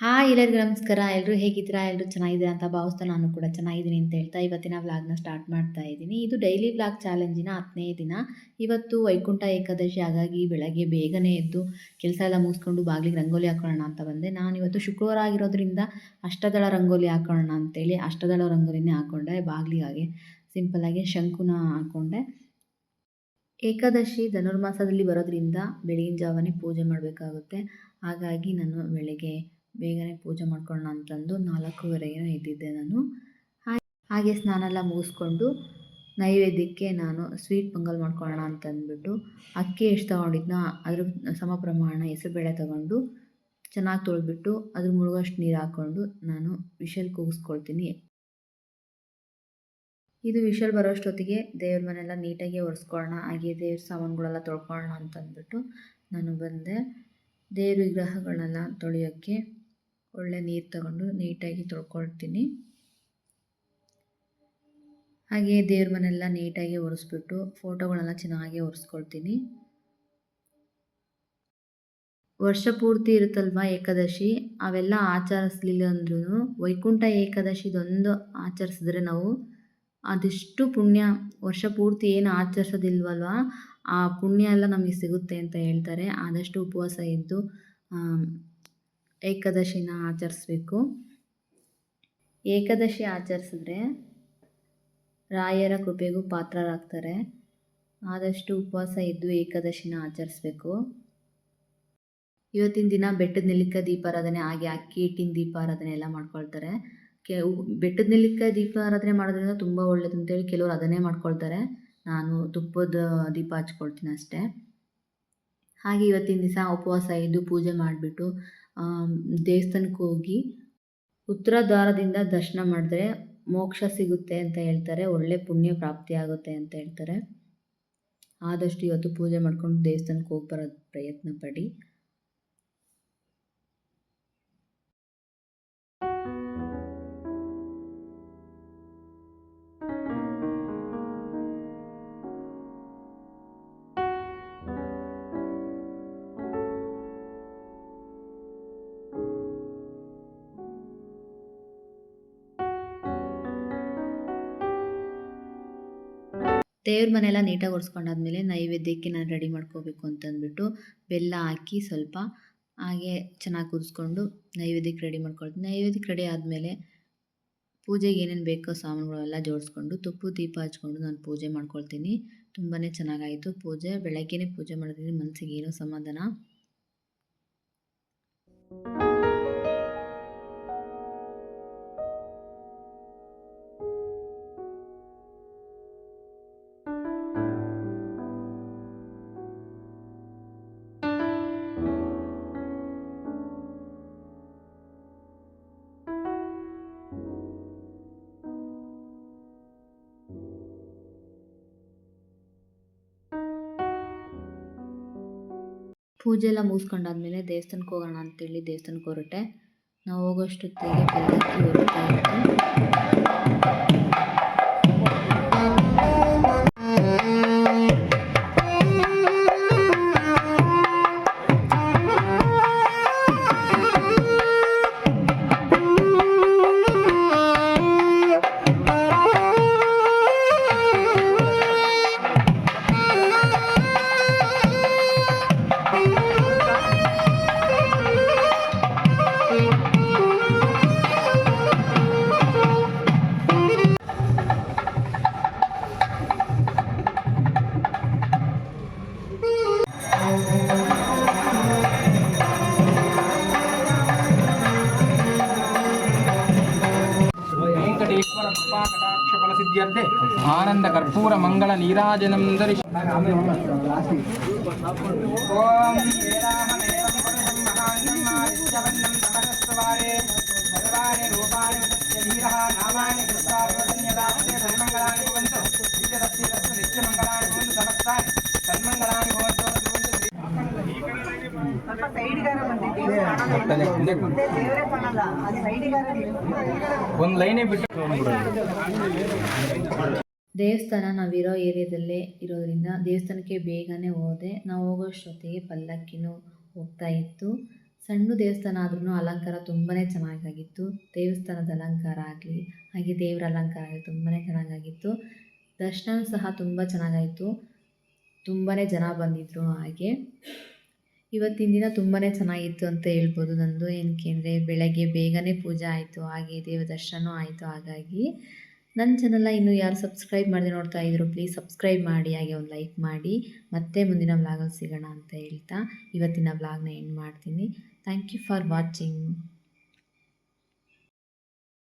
Hi ಎಲ್ಲರಿಗೂ ನಮಸ್ಕಾರ. ಎಲ್ಲರೂ ಹೇಗಿದ್ದೀರಾ? ಎಲ್ಲರೂ ಚೆನ್ನಾಗಿದ್ದೀರಾ ಅಂತ ಭಾವಿಸ್ತಾ ನಾನು ಕೂಡ ಚೆನ್ನಾಗಿದ್ದೀನಿ ಅಂತ ಹೇಳ್ತಾ ಇವತ್ತಿನ ವ್ಲಾಗ್ನ ಸ್ಟಾರ್ಟ್ ಮಾಡ್ತಾ ಇದ್ದೀನಿ. ಇದು ಡೈಲಿ ವ್ಲಾಗ್ ಚಾಲೆಂಜಿನ ಹತ್ತನೇ ದಿನ. ಇವತ್ತು ವೈಕುಂಠ ಏಕಾದಶಿ, ಹಾಗಾಗಿ ಬೆಳಗ್ಗೆ ಬೇಗನೆ ಎದ್ದು ಕೆಲಸ ಎಲ್ಲ ಮುಗಿಸ್ಕೊಂಡು ಬಾಗಿಲಿಗೆ ರಂಗೋಲಿ ಹಾಕೋಣ ಅಂತ ಬಂದೆ. ನಾನು ಇವತ್ತು ಶುಕ್ರವಾರ ಆಗಿರೋದ್ರಿಂದ ಅಷ್ಟದಳ ರಂಗೋಲಿ ಹಾಕೊಳ್ಳೋಣ ಅಂತೇಳಿ ಅಷ್ಟದಳ ರಂಗೋಲಿನೇ ಹಾಕ್ಕೊಂಡೆ ಬಾಗಿಲಿಗಾಗೆ ಸಿಂಪಲ್ಲಾಗಿ ಶಂಕುನ ಹಾಕ್ಕೊಂಡೆ ಏಕಾದಶಿ ಧನುರ್ಮಾಸದಲ್ಲಿ ಬರೋದ್ರಿಂದ ಬೆಳಗಿನ ಜಾವನೇ ಪೂಜೆ ಮಾಡಬೇಕಾಗುತ್ತೆ. ಹಾಗಾಗಿ ನಾನು ಬೆಳಗ್ಗೆ ಬೇಗನೆ ಪೂಜೆ ಮಾಡ್ಕೊಳ್ಳೋಣ ಅಂತಂದು ನಾಲ್ಕೂವರೆಗೇನೋ ಇದ್ದಿದ್ದೆ ನಾನು. ಹಾಗೆ ಸ್ನಾನ ಎಲ್ಲ ಮುಗಿಸ್ಕೊಂಡು ನೈವೇದ್ಯಕ್ಕೆ ನಾನು ಸ್ವೀಟ್ ಪೊಂಗಲ್ ಮಾಡ್ಕೊಳ್ಳೋಣ ಅಂತಂದ್ಬಿಟ್ಟು ಅಕ್ಕಿ ಎಷ್ಟು ತೊಗೊಂಡಿದ್ನೋ ಅದ್ರ ಸಮ ಪ್ರಮಾಣ ಹೆಸರುಬೇಳೆ ತೊಗೊಂಡು ಚೆನ್ನಾಗಿ ತೊಳೆದ್ಬಿಟ್ಟು ಅದ್ರ ಮುಳುಗಷ್ಟು ನೀರು ಹಾಕ್ಕೊಂಡು ನಾನು ವಿಷಲ್ ಕೂಗಿಸ್ಕೊಳ್ತೀನಿ. ಇದು ವಿಷಲ್ ಬರೋಷ್ಟೊತ್ತಿಗೆ ದೇವ್ರ ಮನೆಯೆಲ್ಲ ನೀಟಾಗಿ ಒರೆಸ್ಕೊಳ್ಳೋಣ, ಹಾಗೆ ದೇವ್ರ ಸಾಮಾನುಗಳೆಲ್ಲ ತೊಳ್ಕೊಳ್ಳೋಣ ಅಂತಂದ್ಬಿಟ್ಟು ನಾನು ಬಂದೆ. ದೇವ್ರ ವಿಗ್ರಹಗಳನ್ನೆಲ್ಲ ತೊಳೆಯೋಕ್ಕೆ ಒಳ್ಳೆ ನೀರು ತಗೊಂಡು ನೀಟಾಗಿ ತೊಳ್ಕೊಳ್ತೀನಿ. ಹಾಗೆ ದೇವ್ರ ಮನೆಲ್ಲ ನೀಟಾಗಿ ಒರೆಸ್ಬಿಟ್ಟು ಫೋಟೋಗಳೆಲ್ಲ ಚೆನ್ನಾಗಿ ಒರೆಸ್ಕೊಳ್ತೀನಿ. ವರ್ಷ ಪೂರ್ತಿ ಇರುತ್ತಲ್ವ ಏಕಾದಶಿ? ಅವೆಲ್ಲ ಆಚರಿಸ್ಲಿಲ್ಲ ಅಂದ್ರೂ ವೈಕುಂಠ ಏಕಾದಶಿದೊಂದು ಆಚರಿಸಿದ್ರೆ ನಾವು ಅದೆಷ್ಟು ಪುಣ್ಯ, ವರ್ಷ ಪೂರ್ತಿ ಏನು ಆಚರಿಸೋದಿಲ್ವಲ್ವ? ಆ ಪುಣ್ಯ ಎಲ್ಲ ನಮಗೆ ಸಿಗುತ್ತೆ ಅಂತ ಹೇಳ್ತಾರೆ. ಆದಷ್ಟು ಉಪವಾಸ ಇದ್ದು ಏಕಾದಶಿನ ಆಚರಿಸ್ಬೇಕು. ಏಕಾದಶಿ ಆಚರಿಸಿದ್ರೆ ರಾಯರ ಕೃಪೆಗೂ ಪಾತ್ರರಾಗ್ತಾರೆ. ಆದಷ್ಟು ಉಪವಾಸ ಇದ್ದು ಏಕಾದಶಿನ ಆಚರಿಸ್ಬೇಕು. ಇವತ್ತಿನ ದಿನ ಬೆಟ್ಟದ ನೆಲ್ಲಿಕಾಯಿ ದೀಪಾರಾಧನೆ ಹಾಗೆ ಅಕ್ಕಿ ಹಿಟ್ಟಿನ ದೀಪಾರಾಧನೆ ಎಲ್ಲ ಮಾಡ್ಕೊಳ್ತಾರೆ. ಕೆ ಬೆಟ್ಟದ ನೆಲ್ಲಿಕಾಯಿ ದೀಪಾರಾಧನೆ ಮಾಡೋದ್ರಿಂದ ತುಂಬ ಒಳ್ಳೇದು ಅಂತೇಳಿ ಕೆಲವರು ಅದನ್ನೇ ಮಾಡ್ಕೊಳ್ತಾರೆ. ನಾನು ತುಪ್ಪದ ದೀಪ ಹಚ್ಕೊಳ್ತೀನಿ ಅಷ್ಟೇ. ಹಾಗೆ ಇವತ್ತಿನ ದಿವಸ ಉಪವಾಸ ಇದ್ದು ಪೂಜೆ ಮಾಡಿಬಿಟ್ಟು ದೇವಸ್ಥಾನಕ್ಕೆ ಹೋಗಿ ಉತ್ತರ ದ್ವಾರದಿಂದ ದರ್ಶನ ಮಾಡಿದ್ರೆ ಮೋಕ್ಷ ಸಿಗುತ್ತೆ ಅಂತ ಹೇಳ್ತಾರೆ, ಒಳ್ಳೆ ಪುಣ್ಯ ಪ್ರಾಪ್ತಿ ಆಗುತ್ತೆ ಅಂತ ಹೇಳ್ತಾರೆ. ಆದಷ್ಟು ಇವತ್ತು ಪೂಜೆ ಮಾಡ್ಕೊಂಡು ದೇವಸ್ಥಾನಕ್ಕೆ ಹೋಗಿ ಬರೋದು ಪ್ರಯತ್ನ ಪಡಿ. ದೇವ್ರ ಮನೆಯೆಲ್ಲ ನೀಟಾಗಿ ಒರೆಸ್ಕೊಂಡಾದ್ಮೇಲೆ ನೈವೇದ್ಯಕ್ಕೆ ನಾನು ರೆಡಿ ಮಾಡ್ಕೋಬೇಕು ಅಂತಂದ್ಬಿಟ್ಟು ಬೆಲ್ಲ ಹಾಕಿ ಸ್ವಲ್ಪ ಹಾಗೆ ಚೆನ್ನಾಗಿ ಕುದಿಸ್ಕೊಂಡು ನೈವೇದ್ಯಕ್ಕೆ ರೆಡಿ ಮಾಡ್ಕೊಳ್ತೀನಿ. ನೈವೇದ್ಯಕ್ಕೆ ರೆಡಿ ಆದಮೇಲೆ ಪೂಜೆಗೆ ಏನೇನು ಬೇಕೋ ಸಾಮಾನುಗಳೆಲ್ಲ ಜೋಡಿಸ್ಕೊಂಡು ತುಪ್ಪು, ದೀಪ ಹಚ್ಕೊಂಡು ನಾನು ಪೂಜೆ ಮಾಡ್ಕೊಳ್ತೀನಿ. ತುಂಬಾ ಚೆನ್ನಾಗಾಯಿತು ಪೂಜೆ. ಬೆಳಗ್ಗೆನೇ ಪೂಜೆ ಮಾಡಿದ್ರೆ ಮನಸ್ಸಿಗೆ ಏನೋ ಸಮಾಧಾನ. ಪೂಜೆ ಎಲ್ಲ ಮುಗಿಸ್ಕೊಂಡಾದ್ಮೇಲೆ ದೇವಸ್ಥಾನಕ್ಕೆ ಹೋಗೋಣ ಅಂತೇಳಿ ದೇವಸ್ಥಾನಕ್ಕೆ ಹೊರಟೆ. ನಾವು ಹೋಗೋಷ್ಟೊತ್ತಿಗೆ ప్రసిద్ధ్యర్థే ఆనంద కర్పూర మంగళ నీరాజనం దరి నామాని కృష్ణార్వన్యదాస్తే సన్మంగళాని భవంతు ಒಂದು ಲೈನೇ ಬಿಟ್ಟು ದೇವಸ್ಥಾನ ನಾವಿರೋ ಏರಿಯಾದಲ್ಲೇ ಇರೋದ್ರಿಂದ ದೇವಸ್ಥಾನಕ್ಕೆ ಬೇಗನೆ ಹೋದೆ. ನಾವು ಹೋಗೋಷ್ಟೊತ್ತಿಗೆ ಪಲ್ಲಕ್ಕಿನೂ ಹೋಗ್ತಾ ಇತ್ತು. ಸಣ್ಣ ದೇವಸ್ಥಾನ ಆದ್ರೂ ಅಲಂಕಾರ ತುಂಬಾ ಚೆನ್ನಾಗಾಗಿತ್ತು. ದೇವಸ್ಥಾನದ ಅಲಂಕಾರ ಆಗಲಿ ಹಾಗೆ ದೇವರ ಅಲಂಕಾರ ಆಗಲಿ ತುಂಬಾ ಚೆನ್ನಾಗಾಗಿತ್ತು. ದರ್ಶನ ಸಹ ತುಂಬ ಚೆನ್ನಾಗಾಯಿತು. ತುಂಬಾ ಜನ ಬಂದಿದ್ರು ಹಾಗೆ. ಇವತ್ತಿನ ದಿನ ತುಂಬಾ ಚೆನ್ನಾಗಿತ್ತು ಅಂತ ಹೇಳ್ಬೋದು. ನಂದು ಏನಕ್ಕೆ ಅಂದರೆ ಬೆಳಗ್ಗೆ ಬೇಗನೆ ಪೂಜೆ ಆಯಿತು, ಹಾಗೆ ದೇವ ದರ್ಶನ ಆಯಿತು. ಹಾಗಾಗಿ ನನ್ನ ಚಾನಲ್ನ ಇನ್ನೂ ಯಾರು ಸಬ್ಸ್ಕ್ರೈಬ್ ಮಾಡಿದೆ ನೋಡ್ತಾ ಇದ್ರು ಪ್ಲೀಸ್ ಸಬ್ಸ್ಕ್ರೈಬ್ ಮಾಡಿ, ಹಾಗೆ ಒಂದು ಲೈಕ್ ಮಾಡಿ. ಮತ್ತೆ ಮುಂದಿನ ವ್ಲಾಗಲ್ಲಿ ಸಿಗೋಣ ಅಂತ ಹೇಳ್ತಾ ಇವತ್ತಿನ ವ್ಲಾಗ್ನ ಎಂಡ್ ಮಾಡ್ತೀನಿ. Thank you for watching